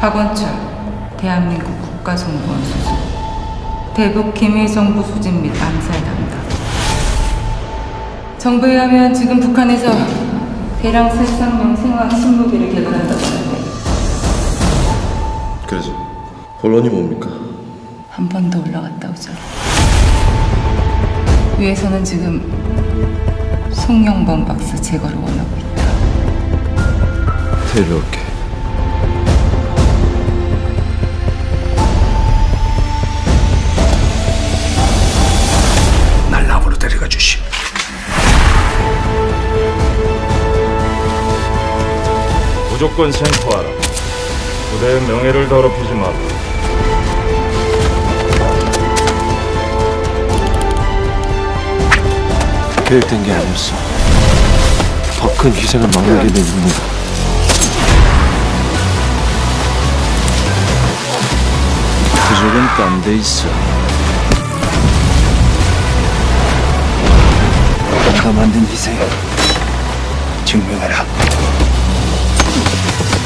박원철 대한민국 국가정보원 수석 대북 기밀 정보 수집 및 암살 담당 정부에 하면 지금 북한에서 대량 살상용 생화학 신무기를 개발한다고 하는데 그래서 본론이 뭡니까? 한 번 더 올라갔다 오죠. 위에서는 지금 송영범 박사 제거를 원하고 있다. 데려올 무조건 생포하라. 부대의 명예를 더럽히지 마라. 계획된 게 아니었어. 더 큰 희생을 막는 게내 임무다. 부족은 딴 데 있어. 내가 만든 희생 증명해라. Thank you.